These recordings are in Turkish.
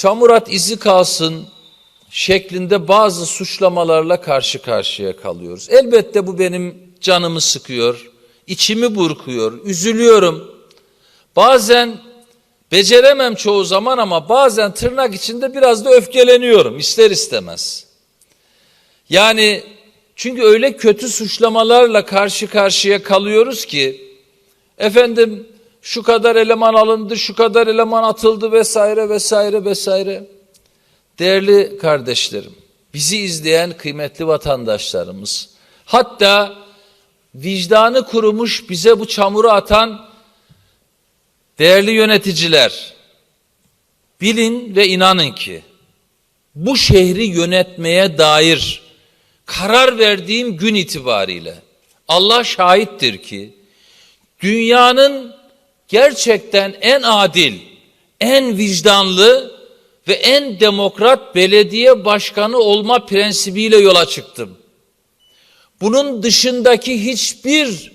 çamurat izi kalsın şeklinde bazı suçlamalarla karşı karşıya kalıyoruz. Elbette bu benim canımı sıkıyor, içimi burkuyor, üzülüyorum. Bazen beceremem çoğu zaman ama bazen tırnak içinde biraz da öfkeleniyorum ister istemez. Yani çünkü öyle kötü suçlamalarla karşı karşıya kalıyoruz ki efendim şu kadar eleman alındı, şu kadar eleman atıldı vesaire vesaire vesaire. Değerli kardeşlerim, bizi izleyen kıymetli vatandaşlarımız, hatta vicdanı kurumuş bize bu çamuru atan değerli yöneticiler, bilin ve inanın ki bu şehri yönetmeye dair karar verdiğim gün itibariyle Allah şahittir ki dünyanın gerçekten en adil, en vicdanlı ve en demokrat belediye başkanı olma prensibiyle yola çıktım. Bunun dışındaki hiçbir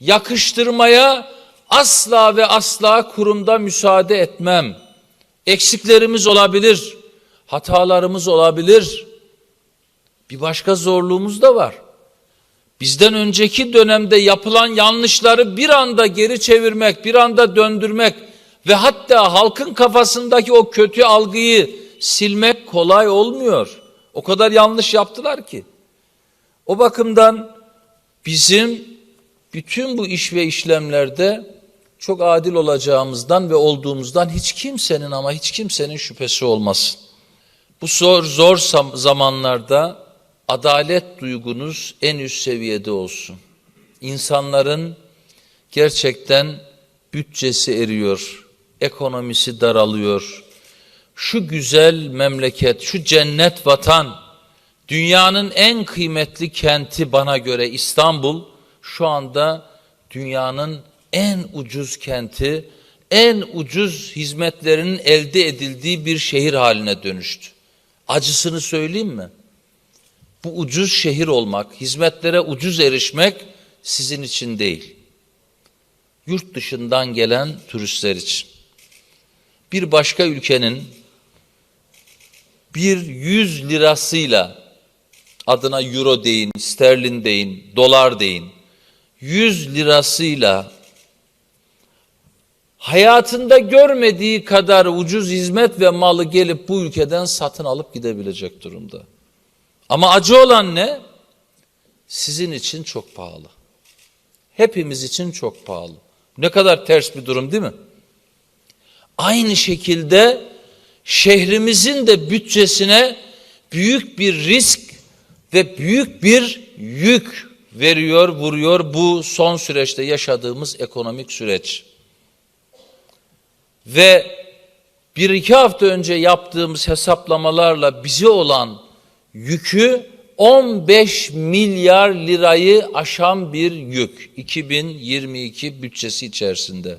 yakıştırmaya asla ve asla kurumda müsaade etmem. Eksiklerimiz olabilir, hatalarımız olabilir. Bir başka zorluğumuz da var. Bizden önceki dönemde yapılan yanlışları bir anda geri çevirmek, bir anda döndürmek ve hatta halkın kafasındaki o kötü algıyı silmek kolay olmuyor. O kadar yanlış yaptılar ki. O bakımdan bizim bütün bu iş ve işlemlerde çok adil olacağımızdan ve olduğumuzdan hiç kimsenin ama hiç kimsenin şüphesi olmasın. Bu zor zor zamanlarda adalet duygunuz en üst seviyede olsun. İnsanların gerçekten bütçesi eriyor, ekonomisi daralıyor. Şu güzel memleket, şu cennet vatan, dünyanın en kıymetli kenti bana göre İstanbul, şu anda dünyanın en ucuz kenti, en ucuz hizmetlerinin elde edildiği bir şehir haline dönüştü. Acısını söyleyeyim mi? Bu ucuz şehir olmak, hizmetlere ucuz erişmek sizin için değil. Yurt dışından gelen turistler için. Bir başka ülkenin bir yüz lirasıyla adına euro deyin, sterlin deyin, dolar deyin. Yüz lirasıyla hayatında görmediği kadar ucuz hizmet ve malı gelip bu ülkeden satın alıp gidebilecek durumda. Ama acı olan ne? Sizin için çok pahalı. Hepimiz için çok pahalı. Ne kadar ters bir durum değil mi? Aynı şekilde şehrimizin de bütçesine büyük bir risk ve büyük bir yük veriyor, vuruyor bu son süreçte yaşadığımız ekonomik süreç. Ve bir iki hafta önce yaptığımız hesaplamalarla bize olan yükü 15 milyar lirayı aşan bir yük 2022 bütçesi içerisinde.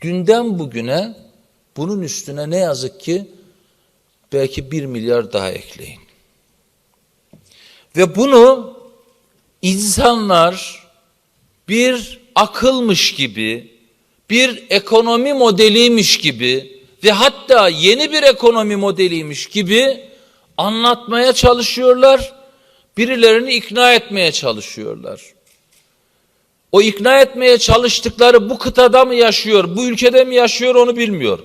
Dünden bugüne bunun üstüne ne yazık ki belki bir milyar daha ekleyin. Ve bunu insanlar bir akılmış gibi, bir ekonomi modeliymiş gibi ve hatta yeni bir ekonomi modeliymiş gibi anlatmaya çalışıyorlar. Birilerini ikna etmeye çalışıyorlar. O ikna etmeye çalıştıkları bu kıtada mı yaşıyor, bu ülkede mi yaşıyor onu bilmiyor.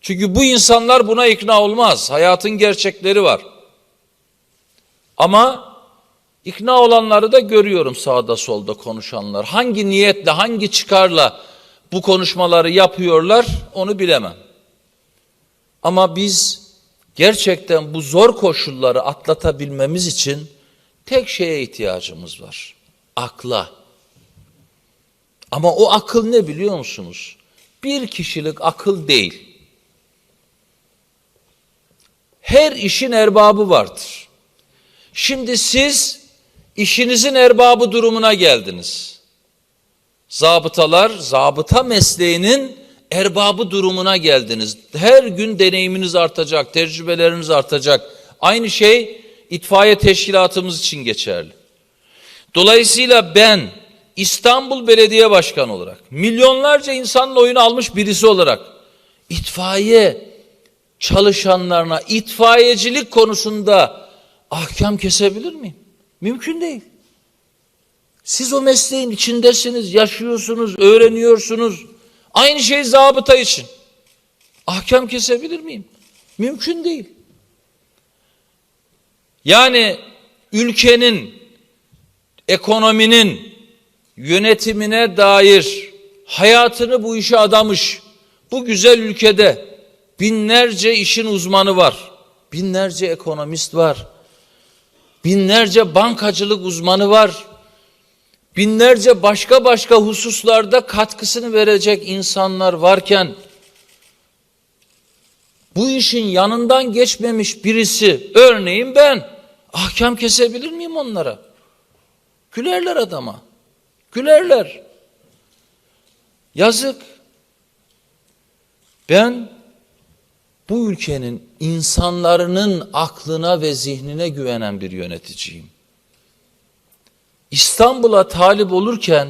Çünkü bu insanlar buna ikna olmaz. Hayatın gerçekleri var. Ama ikna olanları da görüyorum sağda solda konuşanlar. Hangi niyetle, hangi çıkarla bu konuşmaları yapıyorlar onu bilemem. Ama biz gerçekten bu zor koşulları atlatabilmemiz için tek şeye ihtiyacımız var. Akla. Ama o akıl ne biliyor musunuz? Bir kişilik akıl değil. Her işin erbabı vardır. Şimdi siz işinizin erbabı durumuna geldiniz. Zabıtalar, zabıta mesleğinin erbabı durumuna geldiniz. Her gün deneyiminiz artacak, tecrübeleriniz artacak. Aynı şey itfaiye teşkilatımız için geçerli. Dolayısıyla ben İstanbul Belediye Başkanı olarak, milyonlarca insanın oyunu almış birisi olarak itfaiye çalışanlarına itfaiyecilik konusunda ahkam kesebilir miyim? Mümkün değil. Siz o mesleğin içindesiniz, yaşıyorsunuz, öğreniyorsunuz. Aynı şey zabıta için. Ahkam kesebilir miyim? Mümkün değil. Yani ülkenin, ekonominin yönetimine dair hayatını bu işe adamış bu güzel ülkede binlerce işin uzmanı var. Binlerce ekonomist var. Binlerce bankacılık uzmanı var. Binlerce başka başka hususlarda katkısını verecek insanlar varken bu işin yanından geçmemiş birisi örneğin ben ahkam kesebilir miyim onlara? Gülerler adama. Gülerler. Yazık. Ben bu ülkenin insanların aklına ve zihnine güvenen bir yöneticiyim. İstanbul'a talip olurken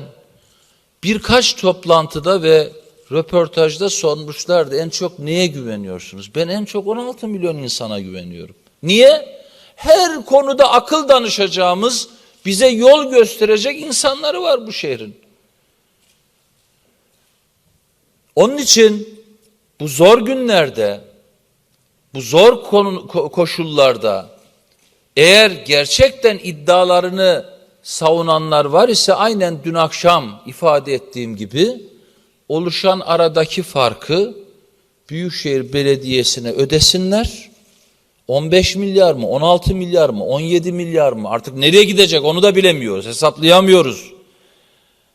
birkaç toplantıda ve röportajda sormuşlardı en çok neye güveniyorsunuz? Ben en çok 16 milyon insana güveniyorum. Niye? Her konuda akıl danışacağımız, bize yol gösterecek insanları var bu şehrin. Onun için bu zor günlerde, bu zor koşullarda eğer gerçekten iddialarını savunanlar var ise aynen dün akşam ifade ettiğim gibi oluşan aradaki farkı Büyükşehir Belediyesi'ne ödesinler. 15 milyar mı, 16 milyar mı, 17 milyar mı artık nereye gidecek onu da bilemiyoruz, hesaplayamıyoruz.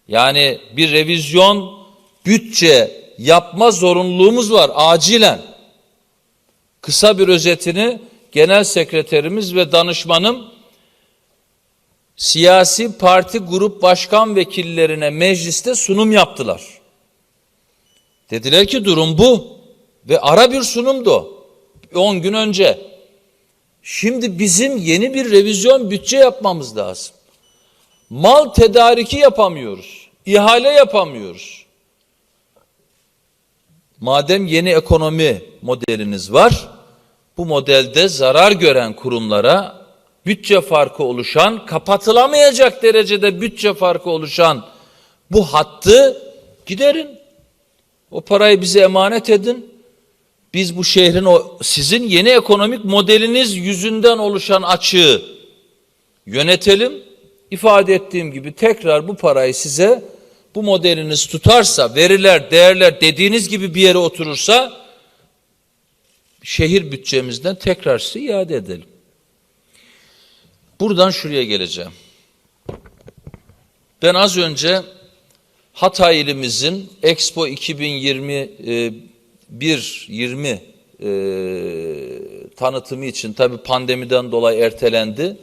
Yani bir revizyon bütçe yapma zorunluluğumuz var acilen. Kısa bir özetini genel sekreterimiz ve danışmanım siyasi parti grup başkan vekillerine mecliste sunum yaptılar. Dediler ki durum bu ve ara bir sunumdu 10 gün önce. Şimdi bizim yeni bir revizyon bütçe yapmamız lazım. Mal tedariki yapamıyoruz. ihale yapamıyoruz. Madem yeni ekonomi modeliniz var, bu modelde zarar gören kurumlara bütçe farkı oluşan, kapatılamayacak derecede bütçe farkı oluşan bu hattı giderin. O parayı bize emanet edin. Biz bu şehrin o sizin yeni ekonomik modeliniz yüzünden oluşan açığı yönetelim. İfade ettiğim gibi tekrar bu parayı size bu modeliniz tutarsa, veriler, değerler dediğiniz gibi bir yere oturursa şehir bütçemizden tekrar size iade edelim. Buradan şuraya geleceğim. Ben az önce Hatay ilimizin Expo 2021 20 e, tanıtımı için tabi pandemiden dolayı ertelendi.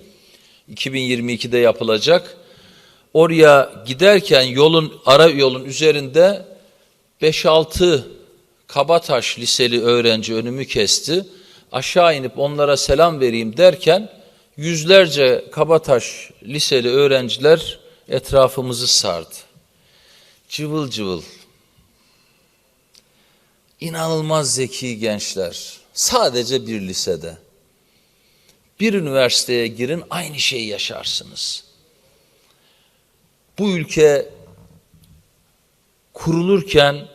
2022'de yapılacak. Oraya giderken yolun ara yolun üzerinde 5-6 Kabataş liseli öğrenci önümü kesti. Aşağı inip onlara selam vereyim derken yüzlerce Kabataş liseli öğrenciler etrafımızı sardı. Cıvıl cıvıl. İnanılmaz zeki gençler. Sadece bir lisede. Bir üniversiteye girin aynı şeyi yaşarsınız. Bu ülke kurulurken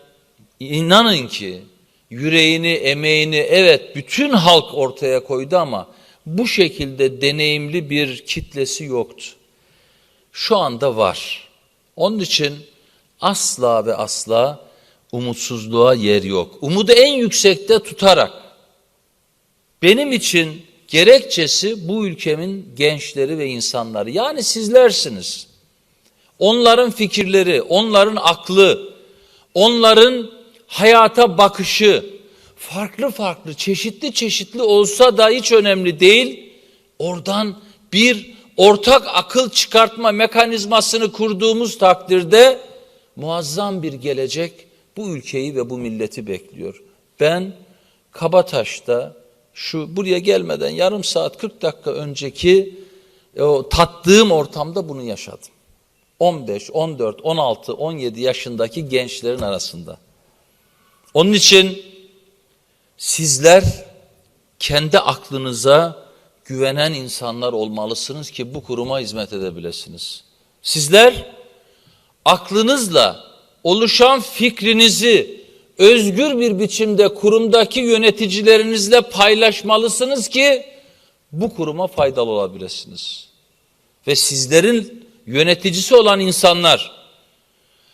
inanın ki yüreğini, emeğini evet bütün halk ortaya koydu ama bu şekilde deneyimli bir kitlesi yoktu. Şu anda var. Onun için asla ve asla umutsuzluğa yer yok. Umudu en yüksekte tutarak benim için gerekçesi bu ülkemin gençleri ve insanları. Yani sizlersiniz. Onların fikirleri, onların aklı, onların hayata bakışı farklı farklı, çeşitli çeşitli olsa da hiç önemli değil. Oradan bir ortak akıl çıkartma mekanizmasını kurduğumuz takdirde muazzam bir gelecek bu ülkeyi ve bu milleti bekliyor. Ben Kabataş'ta şu buraya gelmeden yarım saat 40 dakika önceki o tattığım ortamda bunu yaşadım. 15, 14, 16, 17 yaşındaki gençlerin arasında. Onun için Sizler kendi aklınıza güvenen insanlar olmalısınız ki bu kuruma hizmet edebilirsiniz. Sizler aklınızla oluşan fikrinizi özgür bir biçimde kurumdaki yöneticilerinizle paylaşmalısınız ki bu kuruma faydalı olabilirsiniz. Ve sizlerin yöneticisi olan insanlar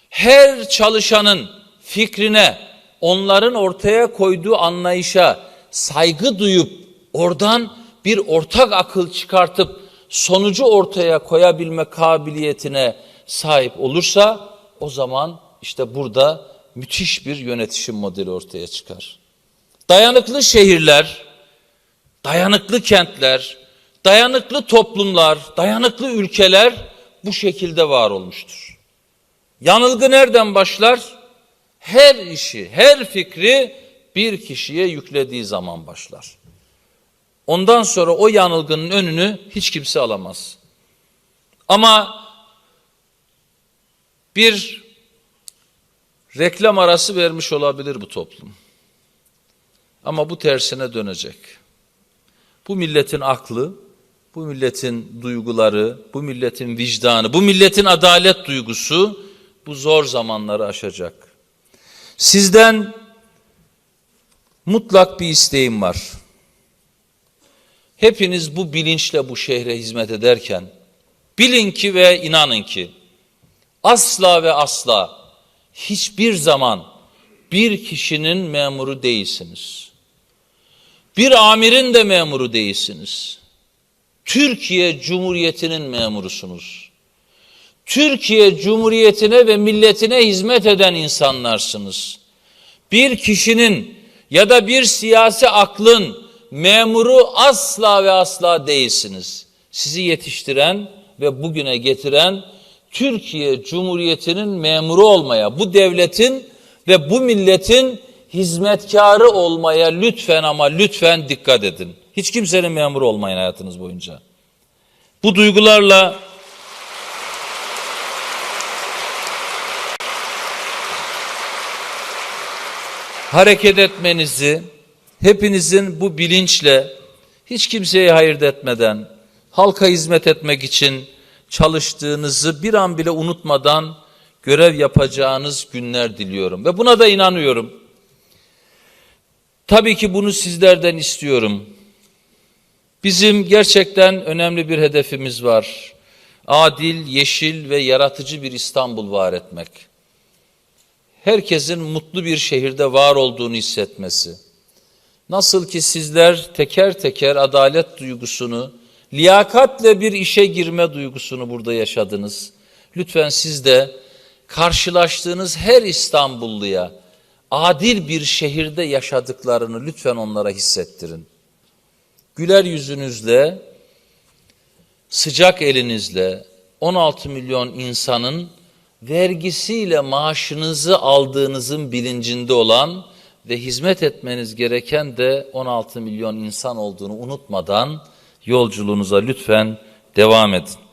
her çalışanın fikrine, onların ortaya koyduğu anlayışa saygı duyup oradan bir ortak akıl çıkartıp sonucu ortaya koyabilme kabiliyetine sahip olursa o zaman işte burada müthiş bir yönetişim modeli ortaya çıkar. Dayanıklı şehirler, dayanıklı kentler, dayanıklı toplumlar, dayanıklı ülkeler bu şekilde var olmuştur. Yanılgı nereden başlar? Her işi, her fikri bir kişiye yüklediği zaman başlar. Ondan sonra o yanılgının önünü hiç kimse alamaz. Ama bir reklam arası vermiş olabilir bu toplum. Ama bu tersine dönecek. Bu milletin aklı, bu milletin duyguları, bu milletin vicdanı, bu milletin adalet duygusu bu zor zamanları aşacak. Sizden mutlak bir isteğim var. Hepiniz bu bilinçle bu şehre hizmet ederken bilin ki ve inanın ki asla ve asla hiçbir zaman bir kişinin memuru değilsiniz. Bir amirin de memuru değilsiniz. Türkiye Cumhuriyeti'nin memurusunuz. Türkiye Cumhuriyeti'ne ve milletine hizmet eden insanlarsınız. Bir kişinin ya da bir siyasi aklın memuru asla ve asla değilsiniz. Sizi yetiştiren ve bugüne getiren Türkiye Cumhuriyeti'nin memuru olmaya, bu devletin ve bu milletin hizmetkarı olmaya lütfen ama lütfen dikkat edin. Hiç kimsenin memuru olmayın hayatınız boyunca. Bu duygularla hareket etmenizi, hepinizin bu bilinçle hiç kimseye hayır etmeden, halka hizmet etmek için çalıştığınızı bir an bile unutmadan görev yapacağınız günler diliyorum. Ve buna da inanıyorum. Tabii ki bunu sizlerden istiyorum. Bizim gerçekten önemli bir hedefimiz var. Adil, yeşil ve yaratıcı bir İstanbul var etmek. Herkesin mutlu bir şehirde var olduğunu hissetmesi. Nasıl ki sizler teker teker adalet duygusunu, liyakatle bir işe girme duygusunu burada yaşadınız. Lütfen siz de karşılaştığınız her İstanbulluya adil bir şehirde yaşadıklarını lütfen onlara hissettirin. Güler yüzünüzle, sıcak elinizle 16 milyon insanın vergisiyle maaşınızı aldığınızın bilincinde olan ve hizmet etmeniz gereken de 16 milyon insan olduğunu unutmadan yolculuğunuza lütfen devam edin.